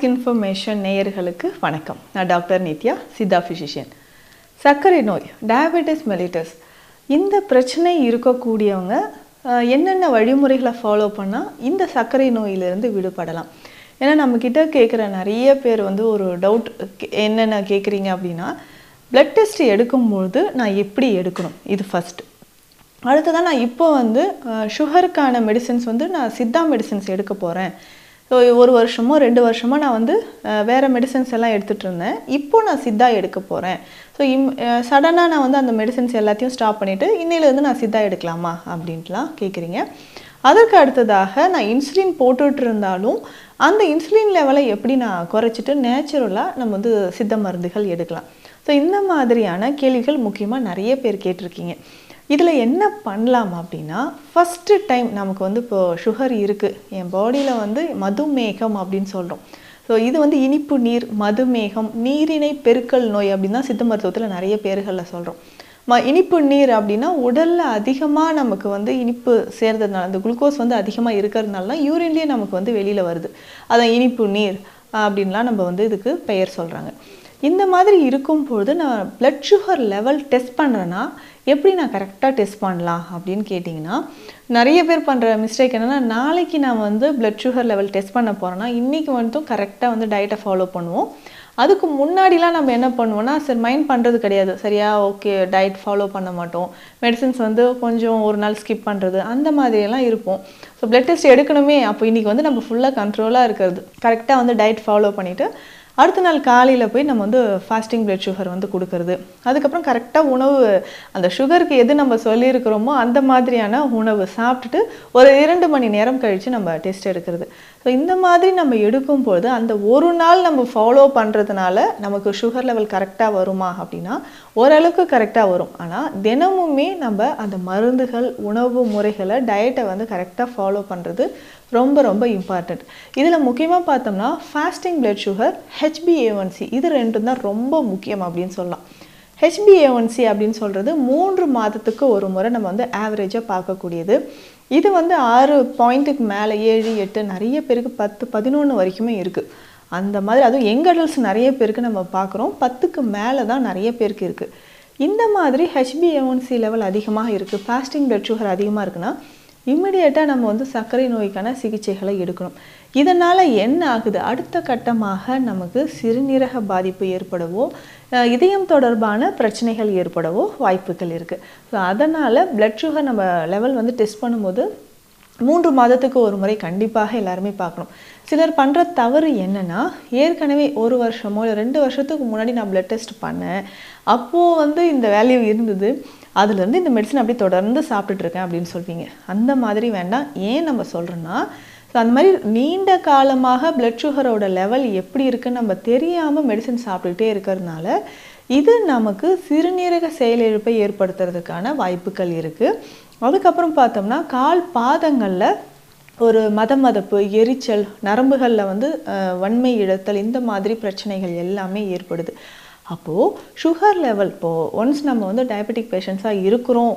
Ask information நேயர்களுக்கு வணக்கம். நான் டாக்டர் நித்யா சித்தா ஃபிசிஷியன் சர்க்கரை நோய் டயபெட்டிஸ் மெலிட்டஸ் இந்த பிரச்சனை இருக்கக்கூடியவங்க என்னென்ன வழிமுறைகளை ஃபாலோ பண்ணால் இந்த சர்க்கரை நோயிலிருந்து விடுபடலாம். ஏன்னா நம்மக்கிட்ட கேட்குற நிறைய பேர் வந்து ஒரு டவுட் என்னென்ன கேட்குறீங்க அப்படின்னா பிளட் டெஸ்ட் எடுக்கும்பொழுது நான் எப்படி எடுக்கணும்? இது ஃபஸ்ட்டு அடுத்ததான் நான் இப்போ வந்து சுகருக்கான மெடிசின்ஸ் வந்து நான் சித்தா மெடிசின்ஸ் எடுக்க போகிறேன் ஒரு வருஷமோ ரெண்டு வருஷமோ நான் வந்து வேறு மெடிசன்ஸ் எல்லாம் எடுத்துகிட்டு இருந்தேன். இப்போது நான் சித்தா எடுக்க போகிறேன் ஸோ இம் சடனாக நான் வந்து அந்த மெடிசின்ஸ் எல்லாத்தையும் ஸ்டாப் பண்ணிவிட்டு இன்னிலேருந்து நான் சித்தா எடுக்கலாமா அப்படின்ட்டுலாம் கேட்குறீங்க அதற்கு அடுத்ததாக நான் இன்சுலின் போட்டுட்டு இருந்தாலும் அந்த இன்சுலின் லெவலை எப்படி நான் குறைச்சிட்டு நேச்சுரலாக நம்ம வந்து சித்த மருந்துகள் எடுக்கலாம். ஸோ இந்த மாதிரியான கேள்விகள் முக்கியமாக நிறைய பேர் கேட்டிருக்கீங்க. இதில் என்ன பண்ணலாம் அப்படின்னா ஃபஸ்ட்டு டைம் நமக்கு வந்து இப்போ சுகர் இருக்குது என் பாடியில் வந்து மதுமேகம் அப்படின்னு சொல்கிறோம் ஸோ இது வந்து இனிப்பு நீர் மதுமேகம் நீரிணை பெருக்கல் நோய் அப்படின்னு தான் சித்த மருத்துவத்தில் நிறைய பேர்களில் சொல்கிறோம் ம இனிப்பு நீர் அப்படின்னா உடலில் அதிகமாக நமக்கு வந்து இனிப்பு சேர்ந்ததுனால அந்த குளுக்கோஸ் வந்து அதிகமாக இருக்கிறதுனால தான் யூரின்லேயே நமக்கு வந்து வெளியில் வருது. அதான் இனிப்பு நீர் அப்படின்லாம் நம்ம வந்து இதுக்கு பெயர் சொல்கிறாங்க இந்த மாதிரி இருக்கும் பொழுது நான் ப்ளட் சுகர் லெவல் டெஸ்ட் பண்ணுறேன்னா எப்படி நான் கரெக்டாக டெஸ்ட் பண்ணலாம் அப்படின்னு கேட்டிங்கன்னா நிறைய பேர் பண்ணுற மிஸ்டேக் என்னென்னா நாளைக்கு நான் வந்து பிளட் சுகர் லெவல் டெஸ்ட் பண்ண போகிறேன்னா இன்றைக்கி வந்துட்டும் கரெக்டாக வந்து டயட்டை ஃபாலோ பண்ணுவோம். அதுக்கு முன்னாடிலாம் நம்ம என்ன பண்ணுவோம்னா சரி மைண்ட் பண்ணுறது கிடையாது. சரியா ஓகே டயட் ஃபாலோ பண்ண மாட்டோம். மெடிசின்ஸ் வந்து கொஞ்சம் ஒரு நாள் ஸ்கிப் பண்ணுறது அந்த மாதிரியெல்லாம் இருப்போம். ஸோ பிளட் டெஸ்ட் எடுக்கணுமே அப்போ இன்றைக்கி வந்து நம்ம ஃபுல்லாக கண்ட்ரோலாக இருக்கிறது. கரெக்டாக வந்து டயட் ஃபாலோ பண்ணிவிட்டு அடுத்த நாள் காலையில் போய் நம்ம வந்து ஃபாஸ்டிங் பிளட் சுகர் வந்து கொடுக்கறது. அதுக்கப்புறம் கரெக்டாக உணவு அந்த சுகருக்கு எது நம்ம சொல்லியிருக்கிறோமோ அந்த மாதிரியான உணவு சாப்பிட்டுட்டு ஒரு இரண்டு மணி நேரம் கழித்து நம்ம டெஸ்ட் எடுக்கிறது. ஸோ இந்த மாதிரி நம்ம எடுக்கும்பொழுது அந்த ஒரு நாள் நம்ம ஃபாலோ பண்ணுறதுனால நமக்கு சுகர் லெவல் கரெக்டாக வருமா அப்படின்னா ஓரளவுக்கு கரெக்டாக வரும். ஆனால் தினமுமே நம்ம அந்த மருந்துகள் உணவு முறைகளை டயட்டை வந்து கரெக்டாக ஃபாலோ பண்ணுறது ரொம்ப ரொம்ப இம்பார்ட்டண்ட் இதில் முக்கியமாக பார்த்தோம்னா ஃபாஸ்டிங் பிளட் சுகர் ஹெச்பிஏஒன்சி இது ரெண்டும் தான் ரொம்ப முக்கியம் அப்படின்னு சொல்லலாம். ஹெச்பிஏஒன்சி அப்படின்னு சொல்கிறது மூன்று மாதத்துக்கு ஒரு முறை நம்ம வந்து ஆவரேஜாக பார்க்கக்கூடியது. இது வந்து ஆறு பாயிண்ட்டுக்கு மேலே ஏழு எட்டு நிறைய பேருக்கு பத்து பதினொன்று வரைக்குமே இருக்குது அந்த மாதிரி அதுவும் யங் அடல்ட்ஸ் நிறைய பேருக்கு நம்ம பார்க்குறோம். பத்துக்கு மேலே தான் நிறைய பேருக்கு இருக்குது இந்த மாதிரி ஹெச்பிஏஒன்சி லெவல் அதிகமாக இருக்குது ஃபாஸ்டிங் பிளட் சுகர் அதிகமாக இருக்குன்னா இம்மிடியேட்டாக நம்ம வந்து சர்க்கரை நோய்க்கான சிகிச்சைகளை எடுக்கணும். இதனால் என்ன ஆகுது? அடுத்த கட்டமாக நமக்கு சிறுநீரக பாதிப்பு ஏற்படவோ இதயம் தொடர்பான பிரச்சனைகள் ஏற்படவோ வாய்ப்புகள் இருக்குது ஸோ அதனால் பிளட் சுகர் நம்ம லெவல் வந்து டெஸ்ட் பண்ணும்போது மூன்று மாதத்துக்கு ஒரு முறை கண்டிப்பாக எல்லாருமே பார்க்கணும். சிலர் பண்ணுற தவறு என்னென்னா ஏற்கனவே ஒரு வருஷமோ இல்லை ரெண்டு வருஷத்துக்கு முன்னாடி நான் பிளட் டெஸ்ட் பண்ணேன். அப்போது வந்து இந்த வேல்யூ இருந்தது. அதுலேருந்து இந்த மெடிசன் அப்படியே தொடர்ந்து சாப்பிட்டுட்டு இருக்கேன் அப்படின்னு சொல்வீங்க அந்த மாதிரி வேண்டாம். ஏன் நம்ம சொல்கிறோன்னா ஸோ அந்த மாதிரி நீண்ட காலமாக பிளட் சுகரோட லெவல் எப்படி இருக்குன்னு நம்ம தெரியாமல் மெடிசன் சாப்பிட்டுக்கிட்டே இருக்கிறதுனால இது நமக்கு சிறுநீரக செயலிழப்பை ஏற்படுத்துறதுக்கான வாய்ப்புகள் இருக்குது அதுக்கப்புறம் பார்த்தோம்னா கால் பாதங்களில் ஒரு மதமதப்பு எரிச்சல் நரம்புகளில் வந்து வன்மை இழத்தல் இந்த மாதிரி பிரச்சனைகள் எல்லாமே ஏற்படுது. அப்போது சுகர் லெவல் இப்போது ஒன்ஸ் நம்ம வந்து டயபெட்டிக் பேஷண்ட்ஸாக இருக்கிறோம்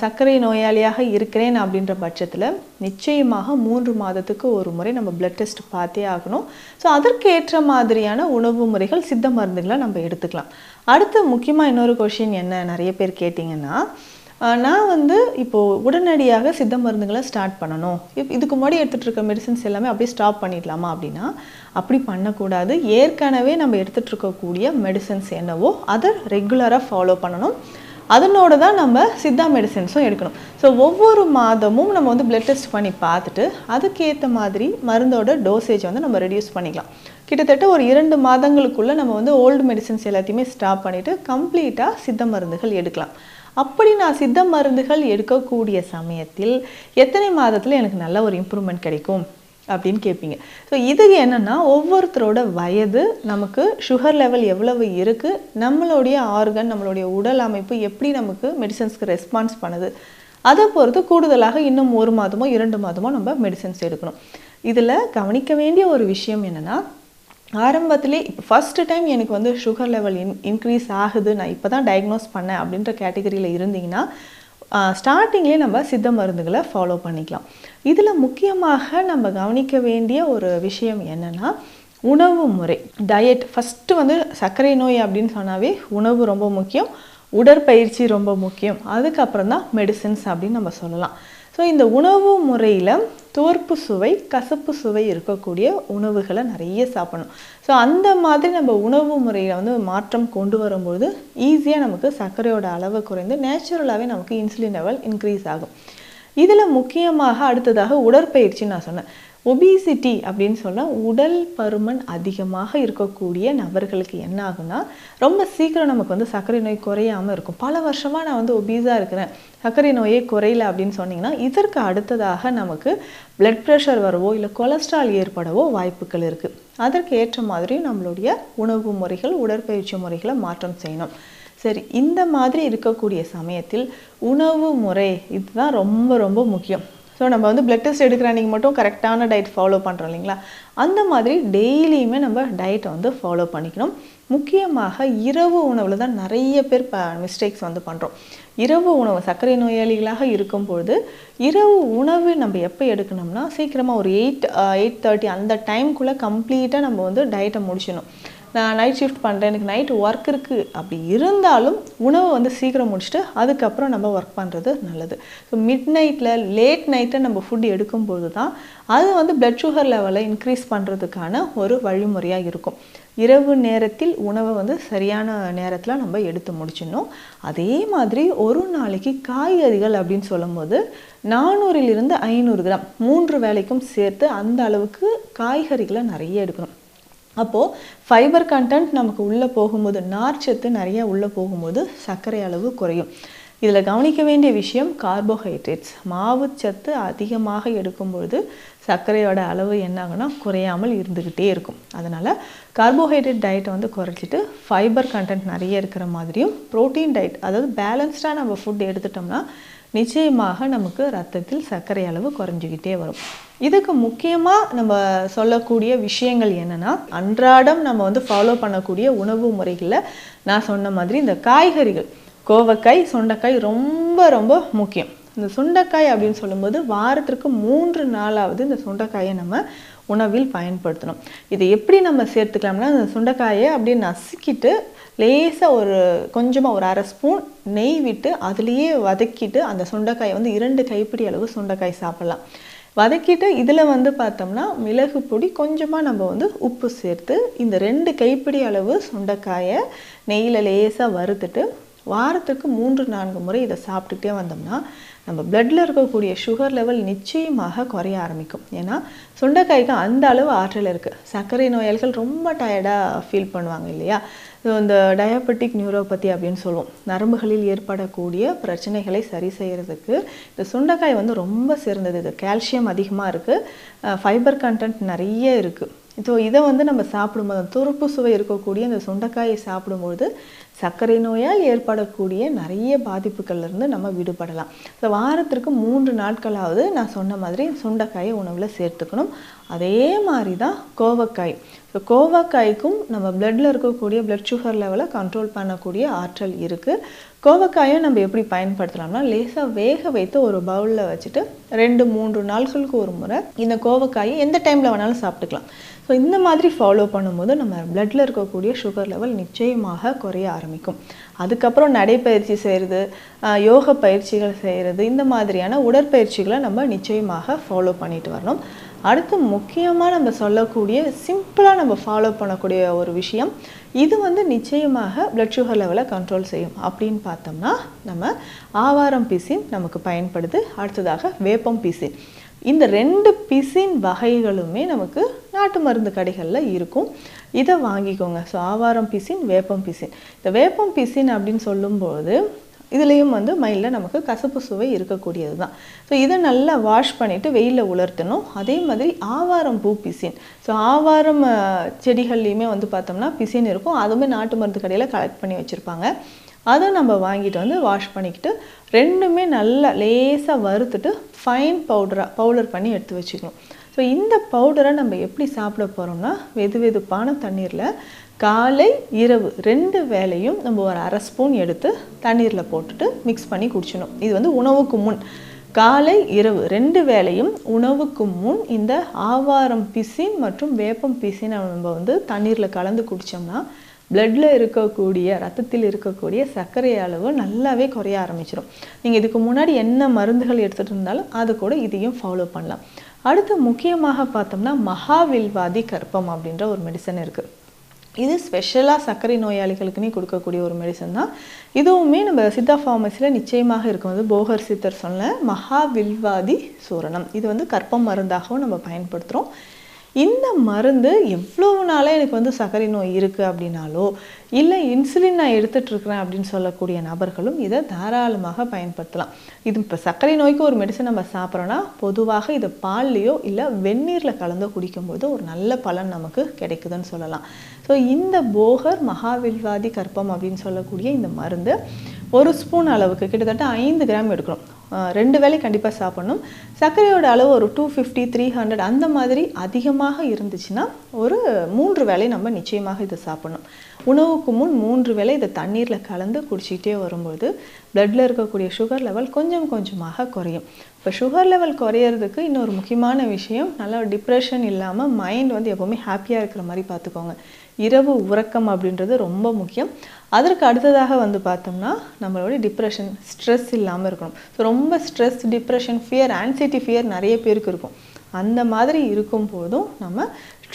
சர்க்கரை நோயாளியாக இருக்கிறேன் அப்படின்ற பட்சத்தில் நிச்சயமாக மூன்று மாதத்துக்கு ஒரு முறை நம்ம பிளட் டெஸ்ட் பார்த்தே ஆகணும். ஸோ அதற்கேற்ற மாதிரியான உணவு முறைகள் சித்த மருந்துகளை நம்ம எடுத்துக்கலாம். அடுத்து முக்கியமாக இன்னொரு கொஷின் என்ன? நிறைய பேர் கேட்டிங்கன்னா நான் வந்து இப்போது உடனடியாக சித்த மருந்துகளை ஸ்டார்ட் பண்ணணும். இப் இதுக்கு முன்னாடி எடுத்துகிட்டு இருக்க மெடிசின்ஸ் எல்லாமே அப்படியே ஸ்டாப் பண்ணிடலாமா அப்படின்னா அப்படி பண்ணக்கூடாது. ஏற்கனவே நம்ம எடுத்துகிட்டு இருக்கக்கூடிய மெடிசன்ஸ் என்னவோ அதை ரெகுலராக ஃபாலோ பண்ணணும். அதனோட தான் நம்ம சித்தா மெடிசன்ஸும் எடுக்கணும். ஸோ ஒவ்வொரு மாதமும் நம்ம வந்து பிளட் டெஸ்ட் பண்ணி பார்த்துட்டு அதுக்கேற்ற மாதிரி மருந்தோட டோசேஜ் வந்து நம்ம ரெடியூஸ் பண்ணிக்கலாம். கிட்டத்தட்ட ஒரு இரண்டு மாதங்களுக்குள்ளே நம்ம வந்து ஓல்டு மெடிசின்ஸ் எல்லாத்தையுமே ஸ்டாப் பண்ணிவிட்டு கம்ப்ளீட்டாக சித்த மருந்துகள் எடுக்கலாம். அப்படி நான் சித்த மருந்துகள் எடுக்கக்கூடிய சமயத்தில் எத்தனை மாதத்தில் எனக்கு நல்ல ஒரு இம்ப்ரூவ்மெண்ட் கிடைக்கும் அப்படின்னு கேட்பீங்க. ஸோ இது என்னன்னா ஒவ்வொருத்தரோட வயது நமக்கு சுகர் லெவல் எவ்வளவு இருக்குது நம்மளுடைய ஆர்கன் நம்மளுடைய உடல் அமைப்பு எப்படி நமக்கு மெடிசன்ஸ்க்கு ரெஸ்பான்ஸ் பண்ணுது அதை பொறுத்து கூடுதலாக இன்னும் ஒரு மாதமோ இரண்டு மாதமோ நம்ம மெடிசன்ஸ் எடுக்கணும். இதில் கவனிக்க வேண்டிய ஒரு விஷயம் என்னென்னா ஆரம்பத்திலே இப்போ ஃபஸ்ட்டு டைம் எனக்கு வந்து சுகர் லெவல் இன் இன்க்ரீஸ் ஆகுது நான் இப்போ தான் டயக்னோஸ் பண்ணேன் அப்படின்ற கேட்டகரியில் இருந்தீங்கன்னா ஸ்டார்டிங்லேயே நம்ம சித்த மருந்துகளை ஃபாலோ பண்ணிக்கலாம். இதில் முக்கியமாக நம்ம கவனிக்க வேண்டிய ஒரு விஷயம் என்னென்னா உணவு முறை. டயட் ஃபஸ்ட்டு வந்து சர்க்கரை நோய் அப்படின்னு சொன்னாவே உணவு ரொம்ப முக்கியம் உடற்பயிற்சி ரொம்ப முக்கியம். அதுக்கப்புறம் தான் மெடிசின்ஸ் அப்படின்னு நம்ம சொல்லலாம். ஸோ இந்த உணவு முறையில் தோற்பு சுவை கசப்பு சுவை இருக்கக்கூடிய உணவுகளை நிறைய சாப்பிடணும். ஸோ அந்த மாதிரி நம்ம உணவு முறையில் வந்து மாற்றம் கொண்டு வரும்பொழுது ஈஸியாக நமக்கு சர்க்கரையோட அளவு குறைந்து நேச்சுரலாகவே நமக்கு இன்சுலின் லெவல் இன்க்ரீஸ் ஆகும். இதில் முக்கியமாக அடுத்ததாக உடற்பயிற்சி நான் சொன்னேன். ஒபிசிட்டி அப்படின்னு சொன்னால் உடல் பருமன் அதிகமாக இருக்கக்கூடிய நபர்களுக்கு என்ன ஆகும்னா ரொம்ப சீக்கிரம் நமக்கு வந்து சர்க்கரை நோய் குறையாமல் இருக்கும். பல வருஷமாக நான் வந்து ஒபீஸாக இருக்கிறேன். சர்க்கரை நோயே குறையல அப்படின்னு சொன்னீங்கன்னா இதற்கு அடுத்ததாக நமக்கு பிளட் ப்ரெஷர் வரவோ இல்லை கொலஸ்ட்ரால் ஏற்படவோ வாய்ப்புகள் இருக்குது அதற்கு ஏற்ற மாதிரி நம்மளுடைய உணவு முறைகள் உடற்பயிற்சி முறைகளை மாற்றம் செய்யணும். சரி இந்த மாதிரி இருக்கக்கூடிய சமயத்தில் உணவு முறை இதுதான் ரொம்ப ரொம்ப முக்கியம். ஸோ நம்ம வந்து பிளட் டெஸ்ட் எடுக்கிற அன்றைக்கி மட்டும் கரெக்டான டயட் ஃபாலோ பண்ணுறோம் இல்லைங்களா? அந்த மாதிரி டெய்லியுமே நம்ம டயட்டை வந்து ஃபாலோ பண்ணிக்கணும். முக்கியமாக இரவு உணவில் தான் நிறைய பேர் ப மிஸ்டேக்ஸ் வந்து பண்ணுறோம் இரவு உணவு சர்க்கரை நோயாளிகளாக இருக்கும் பொழுது இரவு உணவு நம்ம எப்போ எடுக்கணும்னா சீக்கிரமாக ஒரு எயிட் எயிட் தேர்ட்டி அந்த டைம்குள்ளே கம்ப்ளீட்டாக நம்ம வந்து டயட்டை முடிச்சிடணும். நான் நைட் ஷிஃப்ட் பண்ணுறேன் எனக்கு நைட் ஒர்க் இருக்குது அப்படி இருந்தாலும் உணவை வந்து சீக்கிரம் முடிச்சுட்டு அதுக்கப்புறம் நம்ம ஒர்க் பண்ணுறது நல்லது. ஸோ மிட் நைட்டில் லேட் நைட்டில் நம்ம ஃபுட் எடுக்கும்போது தான் அது வந்து பிளட் சுகர் லெவலை இன்க்ரீஸ் பண்ணுறதுக்கான ஒரு வழிமுறையாக இருக்கும். இரவு நேரத்தில் உணவை வந்து சரியான நேரத்தில் நம்ம எடுத்து முடிச்சிடணும். அதே மாதிரி ஒரு நாளைக்கு காய்கறிகள் அப்படின்னு சொல்லும்போது நானூறிலிருந்து ஐநூறு கிராம் மூன்று வேலைக்கும் சேர்த்து அந்த அளவுக்கு காய்கறிகளை நிறைய எடுக்கணும். அப்போது ஃபைபர் கண்டென்ட் நமக்கு உள்ளே போகும்போது நார்ச்சத்து நிறையா உள்ளே போகும்போது சர்க்கரை அளவு குறையும். இதில் கவனிக்க வேண்டிய விஷயம் கார்போஹைட்ரேட்ஸ் மாவுச்சத்து அதிகமாக எடுக்கும்பொழுது சர்க்கரையோட அளவு என்னாகும்னா குறையாமல் இருந்துக்கிட்டே இருக்கும். அதனால் கார்போஹைட்ரேட் டயட்டை வந்து குறைச்சிட்டு ஃபைபர் கண்டென்ட் நிறைய இருக்கிற மாதிரியும் ப்ரோட்டீன் டயட் அதாவது பேலன்ஸ்டாக நம்ம ஃபுட் எடுத்துட்டோம்னா நிச்சயமாக நமக்கு ரத்தத்தில் சர்க்கரை அளவு குறைஞ்சிக்கிட்டே வரும். இதுக்கு முக்கியமாக நம்ம சொல்லக்கூடிய விஷயங்கள் என்னென்னா அன்றாடம் நம்ம வந்து ஃபாலோ பண்ணக்கூடிய உணவு முறைகளில் நான் சொன்ன மாதிரி இந்த காய்கறிகள் கோவக்காய் சுண்டைக்காய் ரொம்ப ரொம்ப முக்கியம். இந்த சுண்டைக்காய் அப்படின்னு சொல்லும்போது வாரத்திற்கு மூன்று நாளாவது இந்த சுண்டைக்காயை நம்ம உணவில் பயன்படுத்தணும். இதை எப்படி நம்ம சேர்த்துக்கலாம்னா இந்த சுண்டைக்காயை அப்படியே நசுக்கிட்டு லேசாக ஒரு கொஞ்சமாக ஒரு அரை ஸ்பூன் நெய் விட்டு அதுலேயே வதக்கிட்டு அந்த சுண்டைக்காயை வந்து இரண்டு கைப்பிடி அளவு சுண்டைக்காய் சாப்பிட்லாம். வதக்கிட்டு இதில் வந்து பார்த்தோம்னா மிளகு பொடி கொஞ்சமாக நம்ம வந்து உப்பு சேர்த்து இந்த ரெண்டு கைப்பிடி அளவு சுண்டைக்காயை நெய்யில் லேசாக வறுத்துட்டு வாரத்துக்கு மூன்று நான்கு முறை இதை சாப்பிட்டுட்டே வந்தோம்னா நம்ம பிளட்டில் இருக்கக்கூடிய சுகர் லெவல் நிச்சயமாக குறைய ஆரம்பிக்கும். ஏன்னா சுண்டைக்காய்க்கு அந்த அளவு ஆற்றல் இருக்குது சர்க்கரை நோயாளிகள் ரொம்ப டயர்டாக ஃபீல் பண்ணுவாங்க இல்லையா? இந்த டயபெட்டிக் நியூரோபதி அப்படின்னு சொல்லுவோம். நரம்புகளில் ஏற்படக்கூடிய பிரச்சனைகளை சரி செய்கிறதுக்கு இந்த சுண்டைக்காய் வந்து ரொம்ப சிறந்தது. இது கால்சியம் அதிகமாக இருக்குது ஃபைபர் கண்டென்ட் நிறைய இருக்குது ஸோ இதை வந்து நம்ம சாப்பிடும்போது துருப்பு சுவை இருக்கக்கூடிய இந்த சுண்டைக்காயை சாப்பிடும்பொழுது சர்க்கரை நோயால் ஏற்படக்கூடிய நிறைய பாதிப்புகள்லேருந்து நம்ம விடுபடலாம். ஸோ வாரத்திற்கு மூன்று நாட்களாவது நான் சொன்ன மாதிரி சுண்டைக்காயை உணவில் சேர்த்துக்கணும். அதே மாதிரி தான் கோவக்காய். ஸோ கோவக்காய்க்கும் நம்ம பிளட்டில் இருக்கக்கூடிய பிளட் சுகர் லெவலை கண்ட்ரோல் பண்ணக்கூடிய ஆற்றல் இருக்குது கோவக்காயை நம்ம எப்படி பயன்படுத்தலாம்னா லேசாக வேக வைத்து ஒரு பவுலில் வச்சுட்டு ரெண்டு மூன்று நாட்களுக்கு ஒரு முறை இந்த கோவக்காயை எந்த டைமில் வேணாலும் சாப்பிட்டுக்கலாம். ஸோ இந்த மாதிரி ஃபாலோ பண்ணும்போது நம்ம பிளட்டில் இருக்கக்கூடிய சுகர் லெவல் நிச்சயமாக குறைய ஆரம்பிக்கும். அதுக்கப்புறம் நடைப்பயிற்சி செய்கிறது யோக பயிற்சிகள் செய்கிறது இந்த மாதிரியான உடற்பயிற்சிகளை நம்ம நிச்சயமாக ஃபாலோ பண்ணிட்டு வரணும். அடுத்து முக்கியமாக நம்ம சொல்லக்கூடிய சிம்பிளாக நம்ம ஃபாலோ பண்ணக்கூடிய ஒரு விஷயம் இது வந்து நிச்சயமாக பிளட் சுகர் லெவலை கண்ட்ரோல் செய்யும். அப்படின்னு பார்த்தோம்னா நம்ம ஆவாரம் பிசின் நமக்கு பயன்படுது. அடுத்ததாக வேப்பம் பிசின் இந்த ரெண்டு பிசின் வகைகளுமே நமக்கு நாட்டு மருந்து கடைகளில் இருக்கும். இதை வாங்கிக்கோங்க. ஸோ ஆவாரம் பிசின் வேப்பம் பிசின். இந்த வேப்பம் பிசின் அப்படின்னு சொல்லும்போது இதுலேயும் வந்து மயிலில் நமக்கு கசப்பு சுவை இருக்கக்கூடியது தான். ஸோ இதை நல்லா வாஷ் பண்ணிவிட்டு வெயிலில் உலர்த்தணும். அதே மாதிரி ஆவாரம் பூ பிசின். ஸோ ஆவாரம் செடிகள்லையுமே வந்து பார்த்தோம்னா பிசின் இருக்கும். அதுவுமே நாட்டு மருந்து கடையில் கலெக்ட் பண்ணி வச்சுருப்பாங்க. அதை நம்ம வாங்கிட்டு வந்து வாஷ் பண்ணிக்கிட்டு ரெண்டுமே நல்லா லேசாக வறுத்துட்டு ஃபைன் பவுடராக பவுடர் பண்ணி எடுத்து வச்சுக்கணும். ஸோ இந்த பவுடரை நம்ம எப்படி சாப்பிட போகிறோம்னா வெது வெதுப்பான தண்ணீரில் காலை இரவு ரெண்டு வேலையும் நம்ம ஒரு அரை ஸ்பூன் எடுத்து தண்ணீரில் போட்டுட்டு மிக்ஸ் பண்ணி குடிச்சிடணும். இது வந்து உணவுக்கு முன். காலை இரவு ரெண்டு வேளையும் உணவுக்கு முன் இந்த ஆவாரம் பிசின் மற்றும் வேப்பம் பிசின் நம்ம வந்து தண்ணீரில் கலந்து குடித்தோம்னா பிளட்டில் இருக்கக்கூடிய ரத்தத்தில் இருக்கக்கூடிய சர்க்கரை அளவு நல்லாவே குறைய ஆரம்பிச்சிடும் நீங்கள் இதுக்கு முன்னாடி என்ன மருந்துகள் எடுத்துகிட்டு இருந்தாலும் அது கூட இதையும் ஃபாலோ பண்ணலாம். அடுத்து முக்கியமாக பார்த்தோம்னா மகாவில்வாதி கற்பம் அப்படின்ற ஒரு மெடிசன் இருக்குது இது ஸ்பெஷலாக சர்க்கரை நோயாளிகளுக்குன்னே கொடுக்கக்கூடிய ஒரு மெடிசன் தான். இதுவுமே நம்ம சித்தா ஃபார்மசியில் நிச்சயமாக இருக்கும். வந்து போகர் சித்தர் சொன்ன மகாவில்வாதி சூரணம். இது வந்து கற்பம் மருந்தாகவும் நம்ம பயன்படுத்துகிறோம் இந்த மருந்து எவ்வளவு நாளாக எனக்கு வந்து சர்க்கரை நோய் இருக்குது அப்படின்னாலோ இல்லை இன்சுலின் நான் எடுத்துட்டு இருக்கிறேன் அப்படின்னு சொல்லக்கூடிய நபர்களும் இதை தாராளமாக பயன்படுத்தலாம். இது இப்போ சர்க்கரை நோய்க்கு ஒரு மெடிசன் நம்ம சாப்பிட்றோன்னா பொதுவாக இதை பால்லையோ இல்லை வெந்நீரில் கலந்து குடிக்கும்போது ஒரு நல்ல பலன் நமக்கு கிடைக்குதுன்னு சொல்லலாம். ஸோ இந்த போகர் மகாவில்வாதி கற்பம் அப்படின்னு சொல்லக்கூடிய இந்த மருந்து ஒரு ஸ்பூன் அளவுக்கு கிட்டத்தட்ட ஐந்து கிராம் எடுக்கணும் ரெண்டு வேலை கண்டிப்பாக சாப்பிடணும். சர்க்கரையோட அளவு ஒரு டூ ஃபிஃப்டி த்ரீ ஹண்ட்ரட் அந்த மாதிரி அதிகமாக இருந்துச்சுன்னா ஒரு மூன்று வேலை நம்ம நிச்சயமாக இதை சாப்பிடணும். உணவுக்கு முன் மூன்று வேலை இதை தண்ணீரில் கலந்து குடிச்சிக்கிட்டே வரும்போது பிளட்டில் இருக்கக்கூடிய சுகர் லெவல் கொஞ்சம் கொஞ்சமாக குறையும். இப்போ சுகர் லெவல் குறையிறதுக்கு இன்னொரு முக்கியமான விஷயம் நல்லா டிப்ரெஷன் இல்லாமல் மைண்ட் வந்து எப்போவுமே ஹாப்பியாக இருக்கிற மாதிரி பார்த்துக்கோங்க. இரவு உறக்கம் அப்படின்றது ரொம்ப முக்கியம். அதற்கு அடுத்ததாக வந்து பார்த்தோம்னா நம்மளோட டிப்ரெஷன் ஸ்ட்ரெஸ் இல்லாமல் இருக்கணும். ஸோ ரொம்ப stress depression fear anxiety fear நிறைய பேருக்கு இருக்கும். அந்த மாதிரி இருக்கும் போதும் நம்ம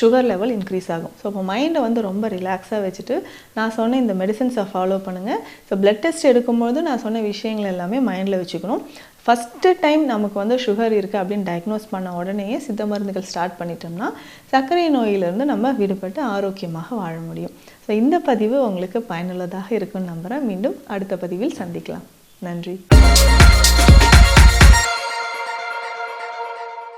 சுகர் லெவல் இன்க்ரீஸ் ஆகும். ஸோ இப்போ மைண்டை வந்து ரொம்ப ரிலாக்ஸாக வச்சுட்டு நான் சொன்ன இந்த மெடிசன்ஸை ஃபாலோ பண்ணுங்கள் ஸோ பிளட் டெஸ்ட் எடுக்கும்போது நான் சொன்ன விஷயங்கள் எல்லாமே மைண்டில் வச்சுக்கணும். ஃபஸ்ட்டு டைம் நமக்கு வந்து சுகர் இருக்குது அப்படின்னு டயக்னோஸ் பண்ண உடனேயே சித்த மருந்துகள் ஸ்டார்ட் பண்ணிட்டோம்னா சர்க்கரை நோயிலிருந்து நம்ம விடுபட்டு ஆரோக்கியமாக வாழ முடியும். ஸோ இந்த பதிவு உங்களுக்கு பயனுள்ளதாக இருக்கும்னு நம்புகிறேன் மீண்டும் அடுத்த பதிவில் சந்திக்கலாம். நன்றி.